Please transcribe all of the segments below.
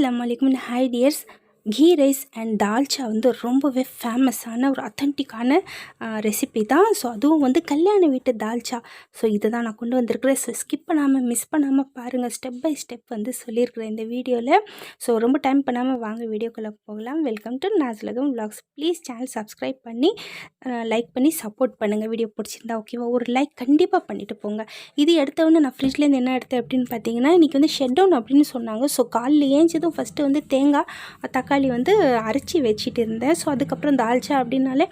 আসসালামু আলাইকুম। Hi dears ghee rice and dalcha வந்து ரொம்பவே ஃபேமஸான ஒரு அத்தன்டிக்கான ரெசிபி தான். ஸோ அதுவும் வந்து கல்யாண வீட்டு தால்ச்சா. ஸோ இதை தான் நான் கொண்டு வந்திருக்கிறேன். ஸோ ஸ்கிப் பண்ணாமல் மிஸ் பண்ணாமல் பாருங்கள் ஸ்டெப் பை ஸ்டெப் வந்து சொல்லியிருக்கிறேன் இந்த வீடியோவில் ஸோ ரொம்ப டைம் பண்ணாமல் வாங்க வீடியோக்குள்ளே போகலாம். வெல்கம் டு நாஸ்லகம் vlogs. ப்ளீஸ் சேனல் சப்ஸ்கிரைப் பண்ணி லைக் பண்ணி சப்போர்ட் பண்ணுங்கள் வீடியோ பிடிச்சிருந்தா ஓகேவா ஒரு லைக் கண்டிப்பாக பண்ணிவிட்டு போங்க. இது எடுத்தவொடனே நான் ஃப்ரிட்ஜ்லேருந்து என்ன எடுத்தேன் அப்படின்னு பார்த்தீங்கன்னா இன்றைக்கி வந்து ஷெட் டவுன் அப்படின்னு சொன்னாங்க. ஸோ காலில் ஏஞ்சதும் ஃபஸ்ட்டு வந்து தேங்காய் தக்காளி தக்காளி வந்து அரைச்சி வச்சுட்டு இருந்தேன். ஸோ அதுக்கப்புறம் தால்ச்சா அப்படின்னாலே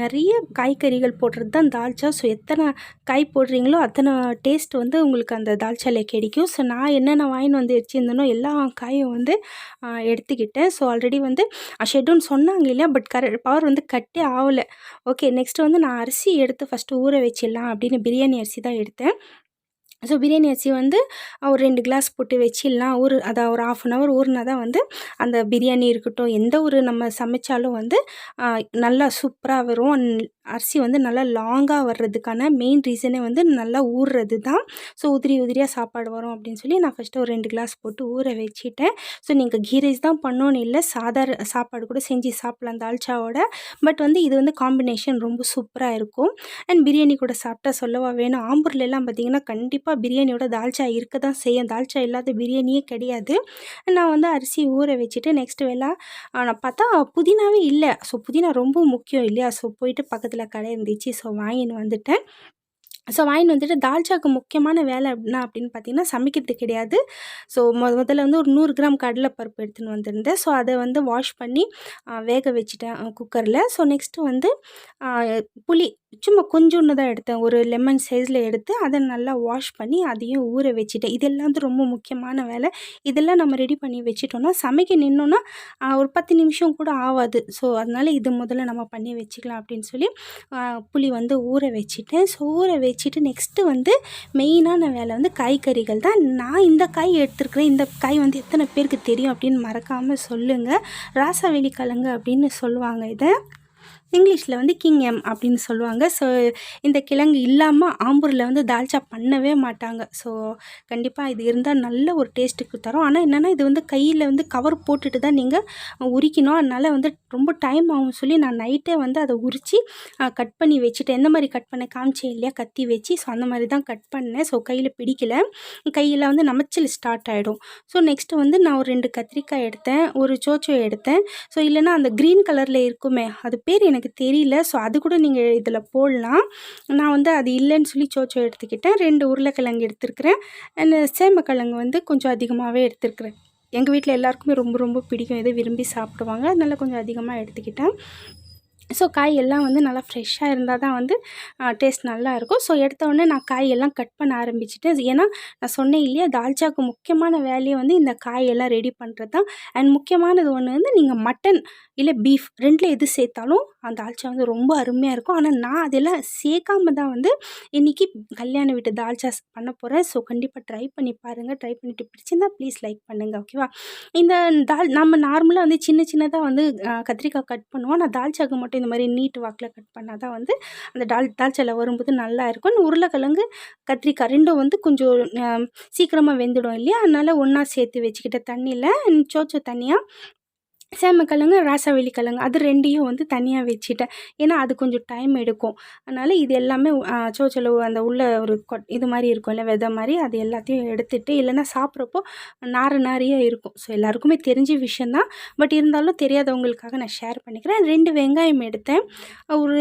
நிறைய காய்கறிகள் போடுறது தான் தால்ச்சா ஸோ எத்தனை காய் போடுறீங்களோ அத்தனை டேஸ்ட் வந்து உங்களுக்கு அந்த தால்ச்சாலே கிடைக்கும். ஸோ நான் என்னென்ன வாங்கின்னு வந்து வச்சுருந்தேனோ எல்லா காயும் வந்து எடுத்துக்கிட்டேன். ஸோ ஆல்ரெடி வந்து ஷெட்யூன் சொன்னாங்க இல்லையா? பட் கர பவர் வந்து கட்டே ஆகலை. ஓகே நெக்ஸ்ட் வந்து நான் அரிசி எடுத்து ஃபஸ்ட்டு ஊற வச்சிடலாம் அப்படின்னு பிரியாணி அரிசி தான் எடுத்தேன். ஸோ பிரியாணி அரிசி வந்து ஒரு ரெண்டு கிளாஸ் போட்டு வச்சிடலாம். ஊர் அதை ஒரு ஆஃப் அன் ஹவர் ஊறினா தான் வந்து அந்த பிரியாணி இருக்கட்டும் எந்த ஒரு நம்ம சமைச்சாலும் வந்து நல்லா சூப்பராக வரும். அண்ட் அரிசி வந்து நல்லா லாங்காக வர்றதுக்கான மெயின் ரீசனே வந்து நல்லா ஊறுறது தான் ஸோ உதிரி உதிரியாக சாப்பாடு வரும் அப்படின்னு சொல்லி நான் ஃபஸ்ட்டு ஒரு ரெண்டு கிளாஸ் போட்டு ஊற வச்சுட்டேன். ஸோ நீங்கள் கீ ரைஸ் தான் பண்ணோன்னு இல்லை சாதாரண சாப்பாடு கூட செஞ்சு சாப்பிட்லாம் தால்ச்சாவோட பட் வந்து இது வந்து காம்பினேஷன் ரொம்ப சூப்பராக இருக்கும். அண்ட் பிரியாணி கூட சாப்பிட்டா சொல்லவா வேணும்? ஆம்பூர்ல எல்லாம் பார்த்தீங்கன்னா கண்டிப்பாக பிரியாணியோட தால்ச்சா இருக்க தான் செய்யும். தால்ச்சா இல்லாத பிரியாணியே கிடையாது. நான் வந்து அரிசி ஊற வச்சுட்டு நெக்ஸ்ட் வேலை நான் பார்த்தா புதினாவே இல்லை. ஸோ புதினா ரொம்ப முக்கியம் இல்லையா? ஸோ போயிட்டு பக்கத்தில் கடை இருந்துச்சு. ஸோ வாங்கின்னு வந்துட்டேன். ஸோ வாங்கின்னு வந்துட்டு தால்ச்சாக்கு முக்கியமான வேலை அப்படின்னா அப்படின்னு பார்த்தீங்கன்னா சமைக்கிறது கிடையாது. ஸோ மொ முதல்ல வந்து ஒரு நூறு கிராம் கடலைப்பருப்பு எடுத்துன்னு வந்திருந்தேன். ஸோ அதை வந்து வாஷ் பண்ணி வேக வச்சுட்டேன் குக்கரில். ஸோ நெக்ஸ்ட்டு வந்து புளி சும்மா கொஞ்சோண்டு தான் எடுத்தேன். ஒரு லெமன் சைஸில் எடுத்து அதை நல்லா வாஷ் பண்ணி அதையும் ஊற வச்சுட்டேன். இதெல்லாம் வந்து ரொம்ப முக்கியமான வேலை. இதெல்லாம் நம்ம ரெடி பண்ணி வச்சுட்டோன்னா சமைக்க நின்னோன்னா ஒரு பத்து நிமிஷம் கூட ஆகாது ஸோ அதனால் இது முதல்ல நம்ம பண்ணி வச்சுக்கலாம் அப்படின்னு சொல்லி புளி வந்து ஊற வச்சுட்டேன். ஸோ ஊற வச்சுட்டு நெக்ஸ்ட்டு வந்து மெயினான வேலை வந்து காய்கறிகள் தான். நான் இந்த காய் எடுத்துருக்கிறேன். இந்த காய் வந்து எத்தனை பேருக்கு தெரியும் அப்படின்னு மறக்காமல் சொல்லுங்கள் ராசவெளி கிழங்கு அப்படின்னு சொல்லுவாங்க இதை. இங்கிலீஷில் வந்து கிங் எம் அப்படின்னு சொல்லுவாங்க. ஸோ இந்த கிழங்கு இல்லாமல் ஆம்பூரில் வந்து தால்ச்சா பண்ணவே மாட்டாங்க. ஸோ கண்டிப்பாக இது இருந்தால் நல்ல ஒரு டேஸ்ட்டுக்கு தரும். ஆனால் என்னென்னா இது வந்து கையில் வந்து கவர் போட்டுட்டு தான் நீங்கள் உரிக்கணும். அதனால் வந்து ரொம்ப டைம் ஆகும் சொல்லி நான் நைட்டே வந்து அதை உரித்து கட் பண்ணி வச்சுட்டேன். எந்த மாதிரி கட் பண்ண காமிச்சேன் இல்லையா கத்தி வச்சு. ஸோ அந்த மாதிரி தான் கட் பண்ணேன். ஸோ கையில் பிடிக்கல. கையில் வந்து நமச்சல் ஸ்டார்ட் ஆகிடும் ஸோ நெக்ஸ்ட்டு வந்து நான் ஒரு ரெண்டு கத்திரிக்காய் எடுத்தேன். ஒரு சோச்சோ எடுத்தேன். ஸோ இல்லைன்னா அந்த க்ரீன் கலரில் இருக்குமே அது பேர் எனக்கு எனக்கு தெரியல. ஸோ அது கூட நீங்கள் இதில் போடலாம். நான் வந்து அது இல்லைன்னு சொல்லி சோச்சோ எடுத்துக்கிட்டேன். ரெண்டு உருளைக்கிழங்கு எடுத்துருக்கிறேன். அண்ட் சேமக்கிழங்கு வந்து கொஞ்சம் அதிகமாகவே எடுத்துருக்குறேன். எங்கள் வீட்டில் எல்லாருக்குமே ரொம்ப ரொம்ப பிடிக்கும். இதை விரும்பி சாப்பிடுவாங்க. அதனால் கொஞ்சம் அதிகமாக எடுத்துக்கிட்டேன். ஸோ காய் எல்லாம் வந்து நல்லா ஃப்ரெஷ்ஷாக இருந்தால் தான் வந்து டேஸ்ட் நல்லா இருக்கும். ஸோ எடுத்தோடனே நான் காய் எல்லாம் கட் பண்ண ஆரம்பிச்சிட்டேன். ஏன்னா நான் சொன்னேன் இல்லையா தால்ச்சாக்கு முக்கியமான வேலையை வந்து இந்த காயெல்லாம் ரெடி பண்ணுறது தான். அண்ட் முக்கியமானது ஒன்று வந்து நீங்கள் மட்டன் இல்லை பீஃப் ரெண்டில் எது சேர்த்தாலும் அந்த தால்ச்சா வந்து ரொம்ப அருமையாக இருக்கும். ஆனால் நான் அதெல்லாம் சேர்க்காம தான் வந்து இன்றைக்கி கல்யாண வீட்டு தால்ச்சா பண்ண போகிறேன் ஸோ கண்டிப்பாக ட்ரை பண்ணி பாருங்கள் ட்ரை பண்ணிவிட்டு பிடிச்சிருந்தா ப்ளீஸ் லைக் பண்ணுங்கள் ஓகேவா இந்த தால் நம்ம நார்மலாக வந்து சின்ன சின்னதாக வந்து கத்திரிக்காய் கட் பண்ணுவோம். நான் தால்ச்சாக்கு மட்டும் இந்த மாதிரி நீட் வாக்கில் கட் பண்ணால் தான் வந்து அந்த டால் தால்ச்சாவில் வரும்போது நல்லா இருக்கும். இந்த உருளைக்கிழங்கு கத்திரிக்காய் ரெண்டும் வந்து கொஞ்சம் சீக்கிரமாக வெந்துடும் இல்லையா? அதனால் ஒன்றா சேர்த்து வச்சுக்கிட்ட தண்ணியில் சோச்சோ தனியாக சேமக்கிழங்கு ராசாவெளி கிழங்கு அது ரெண்டையும் வந்து தனியாக வச்சுட்டேன். ஏன்னா அது கொஞ்சம் டைம் எடுக்கும். அதனால் இது எல்லாமே சோச்சலவு அந்த உள்ள ஒரு கொட் இது மாதிரி இருக்கும்ல விதை மாதிரி அது எல்லாத்தையும் எடுத்துகிட்டு இல்லைன்னா சாப்பிட்றப்போ நார நாரியாக இருக்கும். ஸோ எல்லாருக்குமே தெரிஞ்ச விஷயந்தான் பட் இருந்தாலும் தெரியாதவங்களுக்காக நான் ஷேர் பண்ணிக்கிறேன். ரெண்டு வெங்காயம் எடுத்தேன். ஒரு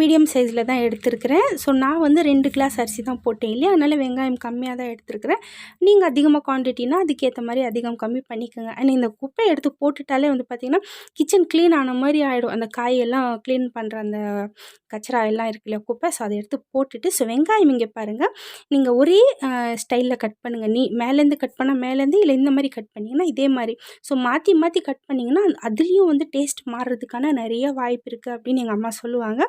மீடியம் சைஸில் தான் எடுத்திருக்கிறேன். ஸோ நான் வந்து ரெண்டு கிளாஸ் அரிசி தான் போட்டேன் இல்லையா? அதனால் வெங்காயம் கம்மியாக தான் எடுத்துருக்கிறேன். நீங்கள் அதிகமாக குவான்டிட்டினா அதுக்கேற்ற மாதிரி அதிகம் கம்மி பண்ணிக்கோங்க. அண்ட் இந்த குப்பை எடுத்து போட்டுட்டாலே வந்து பார்த்திங்கன்னா கிச்சன் க்ளீன் ஆன மாதிரி ஆகிடும் அந்த காயெல்லாம் க்ளீன் பண்ணுற அந்த கச்சரா எல்லாம் இருக்குல்ல குப்பை. ஸோ அதை எடுத்து போட்டுட்டு ஸோ வெங்காயம் இங்கே பாருங்கள் நீங்கள் ஒரே ஸ்டைலில் கட் பண்ணுங்கள் நீ மேலேருந்து கட் பண்ணால் மேலேருந்து இல்லை இந்த மாதிரி கட் பண்ணிங்கன்னா இதே மாதிரி. ஸோ மாற்றி மாற்றி கட் பண்ணிங்கன்னா அதுலேயும் வந்து டேஸ்ட் மாறுறதுக்கான நிறைய வாய்ப்பு இருக்குது அப்படின்னு எங்கள் அம்மா சொல்லுவாங்க.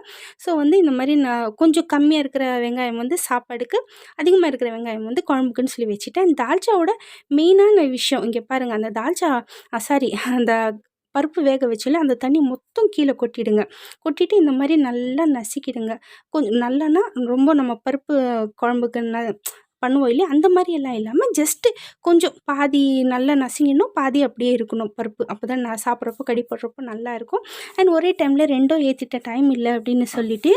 ஸோ வந்து இந்த மாதிரி நான் கொஞ்சம் கம்மியாக இருக்கிற வெங்காயம் வந்து சாப்பாடுக்கு அதிகமாக இருக்கிற வெங்காயம் வந்து குழம்புக்குன்னு சொல்லி வச்சுட்டேன். தால்ச்சாவோட மெயினான விஷயம் இங்கே பாருங்கள் அந்த தால்ச்சா சாரி அந்த பருப்பு வேக வச்சுல அந்த தண்ணி மொத்தம் கீழே கொட்டிடுங்க. கொட்டிட்டு இந்த மாதிரி நல்லா நசுக்கிடுங்க. கொஞ்சம் நல்லனா ரொம்ப நம்ம பருப்பு குழம்புக்கு ந பண்ணுவோம் இல்லையா? அந்த மாதிரி எல்லாம் இல்லாமல் ஜஸ்ட்டு கொஞ்சம் பாதி நல்லா நசுங்கிடணும் பாதி அப்படியே இருக்கணும் பருப்பு. அப்போ தான் நான் சாப்பிட்றப்போ கடிப்படுறப்போ நல்லாயிருக்கும் நல்லா இருக்கும். அண்ட் ஒரே டைமில் ரெண்டும் ஏற்றிட்ட டைம் இல்லை அப்படின்னு சொல்லிவிட்டு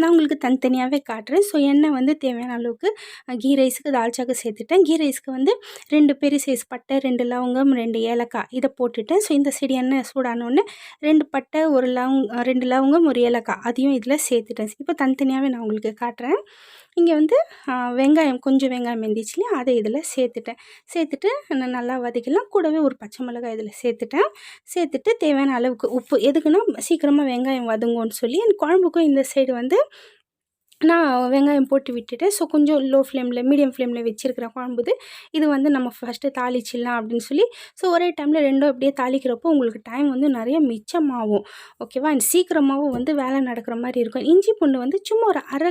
நான் உங்களுக்கு தனித்தனியாகவே காட்டுறேன். ஸோ எண்ணெய் வந்து தேவையான அளவுக்கு கீ ரைஸுக்கு தால்ச்சாக்கு சேர்த்துட்டேன். கீ ரைஸ்க்கு வந்து ரெண்டு பெரிய சைஸ் பட்டை ரெண்டு லவங்கம் ரெண்டு ஏலக்காய் இதை போட்டுட்டேன். ஸோ இந்த செடி எண்ணெய் சூடானோடனே ரெண்டு பட்டை ஒரு லவங் ரெண்டு லவங்கம் ஒரு ஏலக்காய் அதையும் இதில் சேர்த்துட்டேன். இப்போ தனித்தனியாகவே நான் உங்களுக்கு காட்டுறேன். இங்கே வந்து வெங்காயம் கொஞ்சம் வெங்காயம் இருந்துச்சு இல்லையா அதை இதில் சேர்த்துட்டேன். சேர்த்துட்டு நான் நல்லா வதக்கலாம் கூடவே ஒரு பச்சை மிளகாய் இதில் சேர்த்துட்டேன். சேர்த்துட்டு தேவையான அளவுக்கு உப்பு. எதுக்குன்னா சீக்கிரமாக வெங்காயம் வதங்கும்னு சொல்லி அந்த குழம்புக்கும் இந்த சைடு வந்து நான் வெங்காயம் போட்டு விட்டுட்டு ஸோ கொஞ்சம் லோ ஃப்ளேமில் மீடியம் ஃப்ளேமில் வச்சுருக்கிற குழம்புது. இது வந்து நம்ம ஃபஸ்ட்டு தாளிச்சிடலாம் அப்படின்னு சொல்லி ஸோ ஒரே டைமில் ரெண்டும் அப்படியே தாளிக்கிறப்போ உங்களுக்கு டைம் வந்து நிறைய மிச்சமாகும். ஓகேவா அண்ட் சீக்கிரமாகவும் வந்து வேலை நடக்கிற மாதிரி இருக்கும். இஞ்சி பூண்டு வந்து சும்மா ஒரு அரை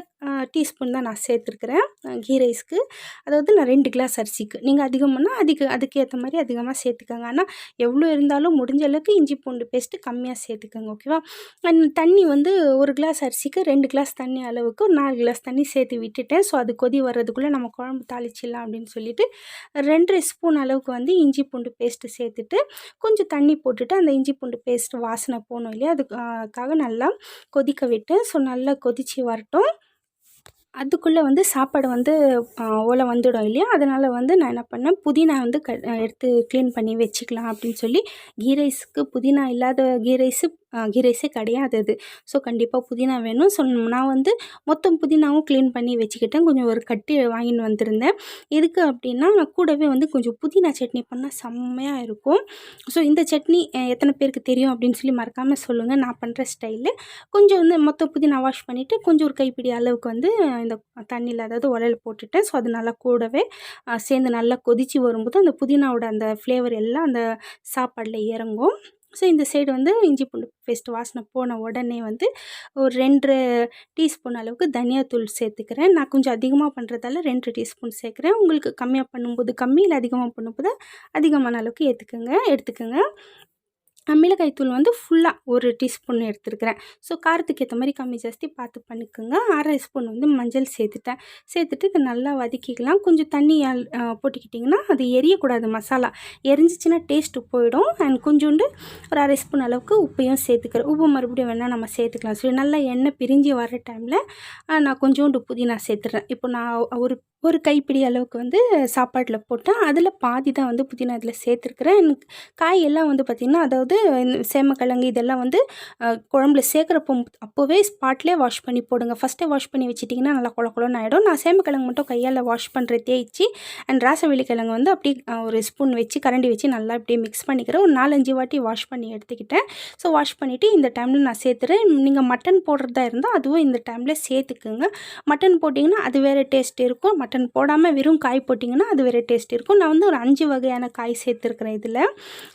டீஸ்பூன் தான் நான் சேர்த்துருக்குறேன் கீ ரைஸ்க்கு. அதாவது நான் ரெண்டு கிளாஸ் அரிசிக்கு. நீங்கள் அதிகம்னா அதிக அதுக்கேற்ற மாதிரி அதிகமாக சேர்த்துக்கோங்க. ஆனால் எவ்வளோ இருந்தாலும் முடிஞ்ச அளவுக்கு இஞ்சி பூண்டு பேஸ்ட்டு கம்மியாக சேர்த்துக்கோங்க. ஓகேவா அண்ட் தண்ணி வந்து ஒரு கிளாஸ் அரிசிக்கு ரெண்டு கிளாஸ் தண்ணி அளவுக்கு நாலு கிளாஸ் தண்ணி சேர்த்து விட்டுட்டேன். ஸோ அது கொதி வர்றதுக்குள்ளே நம்ம குழம்பு தாளிச்சிடலாம் அப்படின்னு சொல்லிட்டு ரெண்டரை ஸ்பூன் அளவுக்கு வந்து இஞ்சி பூண்டு பேஸ்ட்டு சேர்த்துட்டு கொஞ்சம் தண்ணி போட்டுட்டு அந்த இஞ்சி பூண்டு பேஸ்ட்டு வாசனை போகணும் இல்லையா? அதுக்காக நல்லா கொதிக்க விட்டு ஸோ நல்லா கொதித்து வரட்டும். அதுக்குள்ளே வந்து சாப்பாடு வந்து ஓலை வந்துடும் இல்லையா? அதனால் வந்து நான் என்ன பண்ணேன் புதினா வந்து க எடுத்து க்ளீன் பண்ணி வச்சுக்கலாம் அப்படின்னு சொல்லி கீ ரைஸுக்கு புதினா இல்லாத கீ ரைஸு கீ ரைஸே கிடையாது அது ஸோ கண்டிப்பாக புதினா வேணும். ஸோ நான் வந்து மொத்தம் புதினாவும் க்ளீன் பண்ணி வச்சுக்கிட்டேன். கொஞ்சம் ஒரு கட்டி வாங்கின்னு வந்திருந்தேன். எதுக்கு அப்படின்னா நான் கூடவே வந்து கொஞ்சம் புதினா சட்னி பண்ணால் செம்மையாக இருக்கும். ஸோ இந்த சட்னி எத்தனை பேருக்கு தெரியும் அப்படின்னு சொல்லி மறக்காமல் சொல்லுங்கள் நான் பண்ணுற ஸ்டைலு. கொஞ்சம் வந்து மொத்த புதினா வாஷ் பண்ணிவிட்டு கொஞ்சம் ஒரு கைப்பிடி அளவுக்கு வந்து இந்த தண்ணியில் அதாவது உலையில போட்டுட்டேன். ஸோ அது நல்லா கூடவே சேர்ந்து நல்லா கொதித்து வரும்போது அந்த புதினாவோட அந்த ஃப்ளேவர் எல்லாம் அந்த சாப்பாடில் இறங்கும். ஸோ இந்த சைடு வந்து இஞ்சி பூண்டு பேஸ்ட் வாசனை போன உடனே வந்து ஒரு ரெண்டு டீஸ்பூன் அளவுக்கு தனியாத்தூள் சேர்த்துக்கிறேன். நான் கொஞ்சம் அதிகமாக பண்ணுறதால ரெண்டு டீஸ்பூன் சேர்க்குறேன். உங்களுக்கு கம்மியாக பண்ணும்போது கம்மி இல்லை அதிகமாக பண்ணும்போது அதிகமான அளவுக்கு ஏற்றுக்குங்க எடுத்துக்கோங்க. மிளகாய் தூள் வந்து ஃபுல்லாக ஒரு டீஸ்பூன் எடுத்துருக்கிறேன். ஸோ காரத்துக்கு ஏற்ற மாதிரி கம்மி ஜாஸ்தி பார்த்து பண்ணிக்கோங்க. அரை ஸ்பூன் வந்து மஞ்சள் சேர்த்துட்டேன். சேர்த்துட்டு இதை நல்லா வதக்கிக்கலாம். கொஞ்சம் தண்ணி போட்டுக்கிட்டிங்கன்னா அது எரியக்கூடாது மசாலா. எரிஞ்சிச்சின்னா டேஸ்ட்டு போயிடும். அண்ட் கொஞ்சோண்டு ஒரு அரை ஸ்பூன் அளவுக்கு உப்பையும் சேர்த்துக்கிறேன். உப்பு மறுபடியும் வேணால் நம்ம சேர்த்துக்கலாம். ஸோ நல்லா எண்ணெய் பிரிஞ்சு வர டைமில் நான் கொஞ்சோண்டு புதினா சேர்த்துறேன். இப்போ நான் ஒரு ஒரு கைப்பிடி அளவுக்கு வந்து சாப்பாட்டில் போட்டேன் அதில் பாதி தான் வந்து புதினா இதில் சேர்த்துருக்குறேன். எனக்கு காய் எல்லாம் வந்து பார்த்திங்கன்னா அதாவது இந்த சேமக்கிழங்கு இதெல்லாம் வந்து குழம்புல சேர்க்குறப்போ அப்போவே ஸ்பாட்லேயே வாஷ் பண்ணி போடுங்க. ஃபஸ்ட்டே வாஷ் பண்ணி வச்சிட்டிங்கன்னா நல்லா குள ஆகிடும் நான் சேமக்கிழங்கு மட்டும் கையால் வாஷ் பண்ணுற தேய்ச்சி அண்ட் ராசவெளி கிழங்கு வந்து அப்படியே ஒரு ஸ்பூன் வச்சு கரண்டி வச்சு நல்லா அப்படியே மிக்ஸ் பண்ணிக்கிறேன். ஒரு நாலஞ்சு வாட்டி வாஷ் பண்ணி எடுத்துக்கிட்டேன். ஸோ வாஷ் பண்ணிவிட்டு இந்த டைமில் நான் சேர்த்துறேன். நீங்கள் மட்டன் போடுறதா இருந்தால் அதுவும் இந்த டைமில் சேர்த்துக்குங்க. மட்டன் போட்டிங்கன்னா அது வேறு டேஸ்ட் இருக்கும். மட்டன் போடாமல் வெறும் காய் போட்டிங்கன்னா அது வேறு டேஸ்ட் இருக்கும். நான் வந்து ஒரு அஞ்சு வகையான காய் சேர்த்துருக்குறேன் இதில்.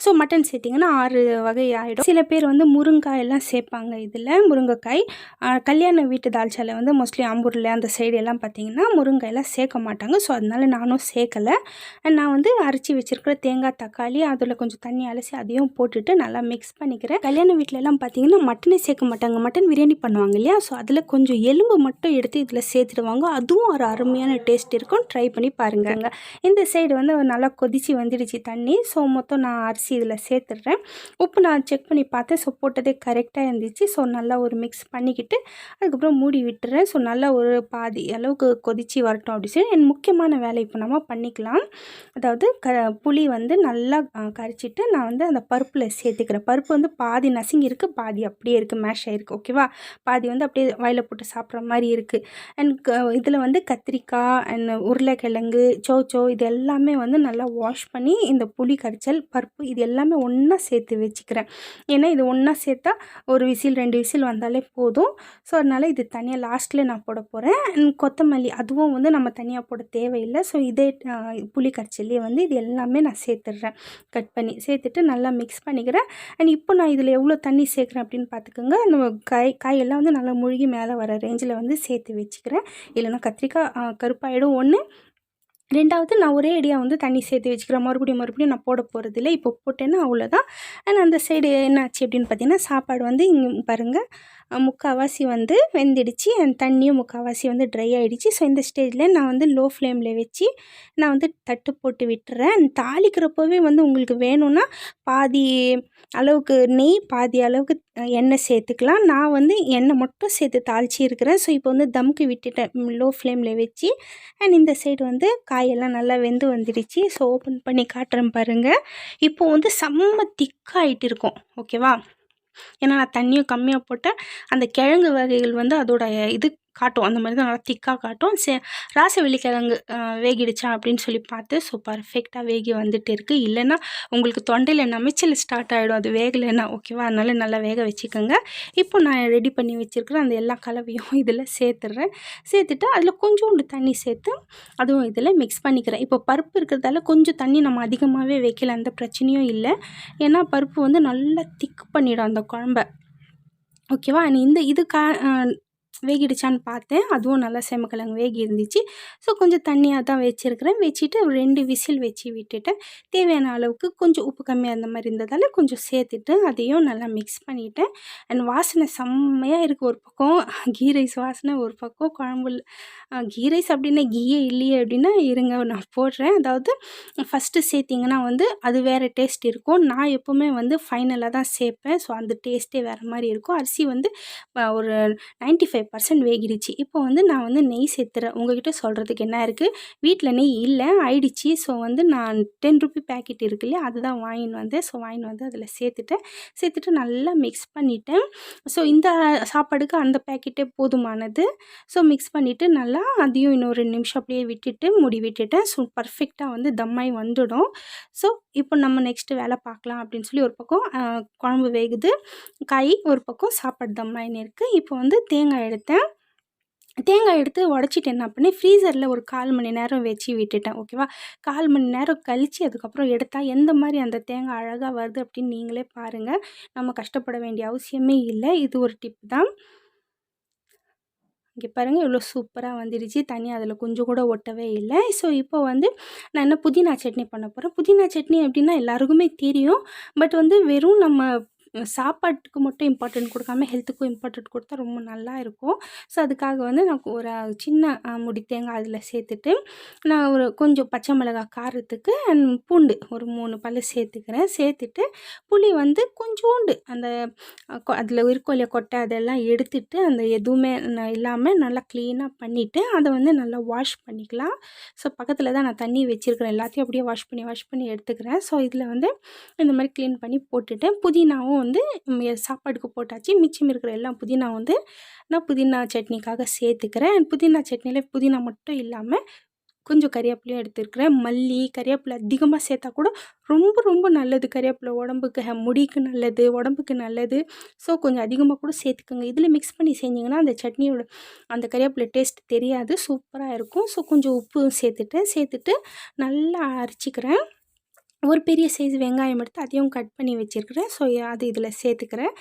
ஸோ மட்டன் சேர்த்திங்கன்னா ஆறு வகை ஆகிடும் சில பேர் வந்து முருங்காயெல்லாம் சேர்ப்பாங்க இதில் முருங்கைக்காய். கல்யாண வீட்டு தால்ச்சால வந்து மோஸ்ட்லி ஆம்பூரில் அந்த சைடு எல்லாம் பார்த்திங்கன்னா முருங்காயெல்லாம் சேர்க்க மாட்டாங்க. ஸோ அதனால நானும் சேர்க்கலை. நான் வந்து அரைச்சி வச்சிருக்கிற தேங்காய் தக்காளி அதில் கொஞ்சம் தண்ணி அலசி அதையும் போட்டுட்டு நல்லா மிக்ஸ் பண்ணிக்கிறேன். கல்யாண வீட்டிலலாம் பார்த்திங்கன்னா பார்த்தீங்கன்னா மட்டனே சேர்க்க மாட்டாங்க. மட்டன் பிரியாணி பண்ணுவாங்க இல்லையா? ஸோ அதில் கொஞ்சம் எலும்பு மட்டும் எடுத்து இதில் சேர்த்துடுவாங்க. அதுவும் ஒரு அருமையான டேஸ்ட் இருக்கும். ட்ரை பண்ணி பாருங்க இந்த சைடு வந்து நல்லா கொதிச்சு வந்துடுச்சு தண்ணி. ஸோ மொத்தம் நான் அரிசி இதில் சேர்த்துடுறேன். உப்பு நான் செக் பண்ணி பார்த்தேன். ஸோ போட்டதே கரெக்டாக இருந்துச்சு. ஸோ நல்லா ஒரு மிக்ஸ் பண்ணிக்கிட்டு அதுக்கப்புறம் மூடி விட்டுறேன். ஸோ நல்லா ஒரு பாதி அளவுக்கு கொதிச்சு வரட்டும் அப்படின்னு சொல்லி. என் முக்கியமான வேலை இப்போ நம்ம பண்ணிக்கலாம். அதாவது க புளி வந்து நல்லா கரைச்சிட்டு நான் வந்து அந்த பருப்பில் சேர்த்துக்கிறேன். பருப்பு வந்து பாதி நசுங்கி இருக்குது பாதி அப்படியே இருக்குது மேஷ் ஆகிருக்கு ஓகேவா பாதி வந்து அப்படியே வயலில் போட்டு சாப்பிட்ற மாதிரி இருக்குது அண்ட் இதில் வந்து கத்திரிக்காய் அண்ட் உருளைக்கிழங்கு சோச்சோ இது எல்லாமே வந்து நல்லா வாஷ் பண்ணி இந்த புளி கரைச்சல் பருப்பு இது எல்லாமே ஒன்றா சேர்த்து வச்சுக்கிறேன். ஏன்னா இது ஒன்றா சேர்த்தா ஒரு விசில் ரெண்டு விசில் வந்தாலே போதும். ஸோ அதனால் இது தனியாக லாஸ்ட்டில் நான் போட போகிறேன் கொத்தமல்லி அதுவும் வந்து நம்ம தனியாக போட தேவையில்லை. ஸோ இதே புளி கரைச்சல்லையே வந்து இது எல்லாமே நான் சேர்த்துடுறேன். கட் பண்ணி சேர்த்துட்டு நல்லா மிக்ஸ் பண்ணிக்கிறேன். அண்ட் இப்போ நான் இதில் எவ்வளோ தண்ணி சேர்க்குறேன் அப்படின்னு பார்த்துக்கோங்க. அந்த காய் காயெல்லாம் வந்து நல்லா முழுகி மேலே வர ரேஞ்சில் வந்து சேர்த்து வச்சுக்கிறேன். இல்லைன்னா கத்திரிக்காய் கருப்பாயிடும் கருப்பாயிடும் ஒன்று ரெண்டாவது நான் ஒரே அடியாக வந்து தண்ணி சேர்த்து வச்சுக்கிறேன். மறுபடியும் மறுபடியும் நான் போட போகிறதில்ல இப்போ போட்டேன்னா அவ்வளோதான் அண்ட் அந்த சைடு என்னாச்சு அப்படின்னு பார்த்தீங்கன்னா சாப்பாடு வந்து இங்கே பாருங்கள் முக்கால்வாசி வந்து வெந்துடுச்சு. அந்த தண்ணியும் முக்கால்வாசி வந்து ட்ரை ஆகிடுச்சு ஸோ இந்த ஸ்டேஜில் நான் வந்து லோ ஃப்ளேமில் வச்சு நான் வந்து தட்டு போட்டு விட்டுறேன். தாளிக்கிறப்போவே வந்து உங்களுக்கு வேணும்னா பாதி அளவுக்கு நெய் பாதி அளவுக்கு எண்ணெய் சேர்த்துக்கலாம். நான் வந்து எண்ணெய் மட்டும் சேர்த்து தாளிச்சு இருக்கிறேன் ஸோ இப்போ வந்து தம்க்கு விட்டுட்டேன். லோ ஃப்ளேமில் வச்சு. அண்ட் இந்த சைடு வந்து காயெல்லாம் நல்லா வெந்து வந்துடுச்சு. ஸோ ஓப்பன் பண்ணி காட்டுறேன் பாருங்கள் இப்போ வந்து செம்ம திக்காகிட்டு இருக்கும். ஓகேவா ஏன்னா நான் தண்ணியும் கம்மியாக போட்டேன். அந்த கிழங்கு வகைகள் வந்து அதோட இது காட்டும். அந்த மாதிரி தான் நல்லா திக்காக காட்டும். சே ராசி வெள்ளிக்கிழங்கு வேகிடுச்சா அப்படின்னு சொல்லி பார்த்து ஸோ பர்ஃபெக்டாக வேகி வந்துட்டு இருக்குது இல்லைன்னா உங்களுக்கு தொண்டையில் நமைச்சல் ஸ்டார்ட் ஆகிடும் அது வேகலைன்னா ஓகேவா அதனால நல்லா வேக வச்சுக்கோங்க. இப்போ நான் ரெடி பண்ணி வச்சுருக்கிற அந்த எல்லா கலவையும் இதில் சேர்த்துடுறேன் சேர்த்துட்டு அதில் கொஞ்சோண்டு தண்ணி சேர்த்து அதுவும் இதில் மிக்ஸ் பண்ணிக்கிறேன். இப்போ பருப்பு இருக்கிறதால கொஞ்சம் தண்ணி நம்ம அதிகமாகவே வைக்கல. அந்த பிரச்சனையும் இல்லை. ஏன்னா பருப்பு வந்து நல்லா திக் பண்ணிடும் அந்த குழம்ப. ஓகேவா நீ இந்த இது கா வேகிடுச்சான்னு பார்த்தேன். அதுவும் நல்லா செமக்கிழங்கு வேகி இருந்துச்சு ஸோ கொஞ்சம் தண்ணியாக தான் வச்சுருக்கிறேன். வச்சுட்டு ஒரு ரெண்டு விசில் வச்சு விட்டுட்டேன். தேவையான அளவுக்கு கொஞ்சம் உப்பு கம்மியாக இருந்த மாதிரி இருந்ததால் கொஞ்சம் சேர்த்துட்டு அதையும் நல்லா மிக்ஸ் பண்ணிட்டேன். அண்ட் வாசனை செம்மையாக இருக்குது ஒரு பக்கம். கீ ரைஸ் வாசனை ஒரு பக்கம். குழம்பு கீ ரைஸ் அப்படின்னா கீயே இல்லையே அப்படின்னா இருங்க நான் போடுறேன். அதாவது ஃபஸ்ட்டு சேர்த்திங்கன்னா வந்து அது வேறு டேஸ்ட் இருக்கும். நான் எப்போவுமே வந்து ஃபைனலாக தான் சேர்ப்பேன். ஸோ அந்த டேஸ்ட்டே வேறு மாதிரி இருக்கும். அரிசி வந்து ஒரு 95% ஃபைவ் பர்சன்ட் வேகிடுச்சு. இப்போ வந்து நான் வந்து நெய் சேர்த்துறேன். உங்ககிட்ட சொல்கிறதுக்கு என்ன இருக்குது வீட்டில் நெய் இல்லை ஆயிடுச்சு. ஸோ வந்து நான் டென் ருபி பேக்கெட் இருக்கு இல்லையா அதுதான் வாங்கின்னு வந்தேன். ஸோ வாங்கின்னு வந்து அதில் சேர்த்துட்டேன். சேர்த்துட்டு நல்லா மிக்ஸ் பண்ணிட்டேன். ஸோ இந்த சாப்பாடுக்கு அந்த பேக்கெட்டே போதுமானது. ஸோ மிக்ஸ் பண்ணிவிட்டு நல்லா அதையும் இன்னும் ரெண்டு நிமிஷம் அப்படியே விட்டுட்டு முடி விட்டுட்டேன். ஸோ பர்ஃபெக்டாக வந்து தம்மாய் வந்துடும். ஸோ இப்போ நம்ம நெக்ஸ்ட்டு வேலை பார்க்கலாம் அப்படின்னு சொல்லி ஒரு பக்கம் குழம்பு வேகுது. காய் ஒரு பக்கம் சாப்பாடு தம்மாயின்னு இருக்குது இப்போ வந்து தேங்காய் எடுத்து எடுத்தேன். தேங்காய் எடுத்து உடச்சிட்டு என்ன பண்ணேன்? ஃப்ரீசரில் ஒரு கால் மணி நேரம் வச்சு விட்டுட்டேன். ஓகேவா கால் மணி நேரம் கழித்து அதுக்கப்புறம் எடுத்தால் எந்த மாதிரி அந்த தேங்காய் அழகாக வருது அப்படின்னு நீங்களே பாருங்கள் நம்ம கஷ்டப்பட வேண்டிய அவசியமே இல்லை. இது ஒரு டிப் தான். இங்கே பாருங்கள் இவ்வளோ சூப்பராக வந்துடுச்சு. தனி அதில் கொஞ்சம் கூட ஒட்டவே இல்லை. ஸோ இப்போ வந்து நான் என்ன புதினா சட்னி பண்ண போகிறேன் புதினா சட்னி அப்படின்னா எல்லாருக்குமே தெரியும். பட் வந்து வெறும் நம்ம சாப்பாட்டுக்கு மட்டும் இம்பார்ட்டன்ட் கொடுக்காம ஹெல்த்துக்கும் இம்பார்ட்டன்ட் கொடுத்தா ரொம்ப நல்லா இருக்கும். ஸோ அதுக்காக வந்து நான் ஒரு சின்ன முடி தேங்காய் அதில் சேர்த்துட்டு நான் ஒரு கொஞ்சம் பச்சை மிளகாய் காரத்துக்கு அண்ட் பூண்டு ஒரு மூணு பல்லு சேர்த்துக்கிறேன். சேர்த்துட்டு புளி வந்து கொஞ்சோண்டு அந்த அதில் இருக்கும் கொட்டை அதெல்லாம் எடுத்துட்டு அந்த எதுவுமே இல்லாமல் நல்லா க்ளீனாக பண்ணிவிட்டு அதை வந்து நல்லா வாஷ் பண்ணிக்கலாம். ஸோ பக்கத்தில் தான் நான் தண்ணி வச்சுருக்கிறேன். எல்லாத்தையும் அப்படியே வாஷ் பண்ணி வாஷ் பண்ணி எடுத்துக்கிறேன். ஸோ இதில் வந்து இந்த மாதிரி க்ளீன் பண்ணி போட்டுட்டு புதினாவும் வந்து சாப்பாடுக்கு போட்டாச்சு. மிச்சம் இருக்கிற எல்லாம் புதினா வந்து நான் புதினா சட்னிக்காக சேர்த்துக்கிறேன். புதினா சட்னியில் புதினா மட்டும் இல்லாமல் கொஞ்சம் கறிவேப்பிலையும் எடுத்துருக்கிறேன். மல்லி கறிவேப்பிலை அதிகமாக சேர்த்தா கூட ரொம்ப ரொம்ப நல்லது. கறிவேப்பிலை உடம்புக்கு முடிக்கு நல்லது உடம்புக்கு நல்லது. ஸோ கொஞ்சம் அதிகமாக கூட சேர்த்துக்கோங்க. இதில் மிக்ஸ் பண்ணி செஞ்சிங்கன்னா அந்த சட்னியோட அந்த கறிவேப்பிலை டேஸ்ட் தெரியாது. சூப்பராக இருக்கும். ஸோ கொஞ்சம் உப்பு சேர்த்துட்டு சேர்த்துட்டு நல்லா அரைச்சிக்கிறேன். ஒரு பெரிய சைஸ் வெங்காயம் எடுத்து அதையும் கட் பண்ணி வச்சுருக்கிறேன். ஸோ அது இதில் சேர்த்துக்கிறேன்.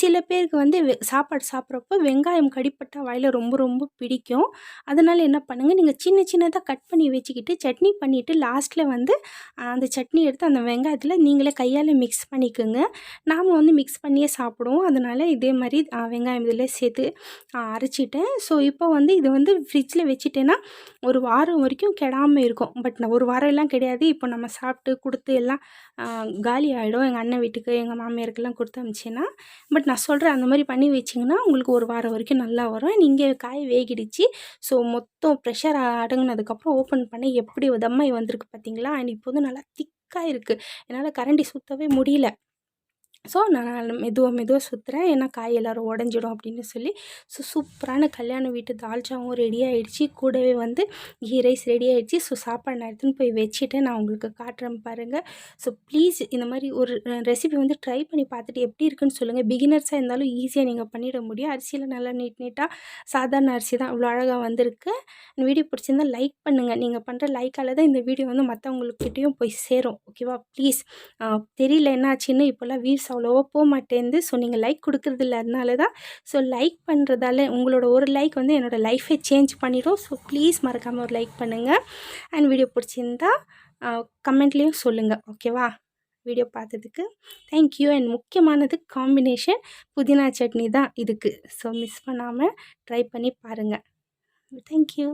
சில பேருக்கு வந்து வெ சாப்பாடு சாப்பிட்றப்போ வெங்காயம் கடிப்பட்டா வாயில் ரொம்ப ரொம்ப பிடிக்கும். அதனால் என்ன பண்ணுங்கள் நீங்கள் சின்ன சின்னதாக கட் பண்ணி வச்சுக்கிட்டு சட்னி பண்ணிவிட்டு லாஸ்ட்டில் வந்து அந்த சட்னி எடுத்து அந்த வெங்காயத்தில் நீங்களே கையால் மிக்ஸ் பண்ணிக்கோங்க. நாம் வந்து மிக்ஸ் பண்ணியே சாப்பிடுவோம். அதனால் இதே மாதிரி வெங்காயம் இதில் சேர்த்து அரைச்சிட்டேன். ஸோ இப்போ வந்து இது வந்து ஃப்ரிட்ஜில் வச்சுட்டேன்னா ஒரு வாரம் வரைக்கும் கெடாமல் இருக்கும். பட் நான் ஒரு வாரம் எல்லாம் கிடையாது. இப்போ நம்ம சாப்பிட்டு கொடுத்து எல்லாம் காலி ஆகிடும் எங்கள் அண்ணன் வீட்டுக்கு எங்கள் மாமியாருக்கெல்லாம் கொடுத்து அமிச்சேன்னா பட் நான் சொல்கிறேன் அந்த மாதிரி பண்ணி வச்சிங்கன்னா உங்களுக்கு ஒரு வாரம் வரைக்கும் நல்லா வரும். நீங்கள் காய் வேகிடுச்சு. ஸோ மொத்தம் ப்ரெஷர் அடங்குனதுக்கப்புறம் ஓப்பன் பண்ணி எப்படி விதமாக வந்திருக்கு பார்த்தீங்களா? அண்ட் இப்போ வந்து நல்லா திக்காக இருக்குது என்னால் கரண்டி சுற்றவே முடியல. ஸோ நான் மெதுவாக மெதுவாக சுற்றுறேன் ஏன்னா காய் எல்லோரும் உடஞ்சிடும் அப்படின்னு சொல்லி. ஸோ சூப்பரான கல்யாண வீட்டு தால்ச்சாவும் ரெடி ஆகிடுச்சி கூடவே வந்து கீ ரைஸ் ரெடி ஆகிடுச்சி ஸோ சாப்பாடு நான் எடுத்துன்னு போய் வச்சுட்டு நான் உங்களுக்கு காட்டுறேன் பாருங்கள் ஸோ ப்ளீஸ் இந்த மாதிரி ஒரு ரெசிபி வந்து ட்ரை பண்ணி பார்த்துட்டு எப்படி இருக்குன்னு சொல்லுங்கள் பிகினர்ஸாக இருந்தாலும் ஈஸியாக நீங்கள் பண்ணிட முடியும். அரிசியில் நல்லா நீட் நீட்டாக சாதாரண அரிசி தான் இவ்வளோ அழகாக வந்திருக்கு. இந்த வீடியோ பிடிச்சிருந்தா லைக் பண்ணுங்கள் நீங்கள் பண்ணுற லைக்கால் தான் இந்த வீடியோ வந்து மற்றவங்களுக்கிட்டேயும் போய் சேரும். ஓகேவா ப்ளீஸ் தெரியல என்னாச்சுன்னு இப்போல்லாம் வியூஸ் அவ்வளோவா போக மாட்டேங்குது ஸோ நீங்கள் லைக் கொடுக்குறது இல்லை அதனால தான் ஸோ லைக் பண்ணுறதால உங்களோட ஒரு லைக் வந்து என்னோடய லைஃபை சேஞ்ச் பண்ணிடும். ஸோ ப்ளீஸ் மறக்காமல் ஒரு லைக் பண்ணுங்கள் அண்ட் வீடியோ பிடிச்சிருந்தா கமெண்ட்லேயும் சொல்லுங்கள் ஓகேவா வீடியோ பார்த்ததுக்கு. தேங்க்யூ அண்ட் முக்கியமானது காம்பினேஷன் புதினா சட்னி தான் இதுக்கு. ஸோ மிஸ் பண்ணாமல் ட்ரை பண்ணி பாருங்கள் தேங்க்யூ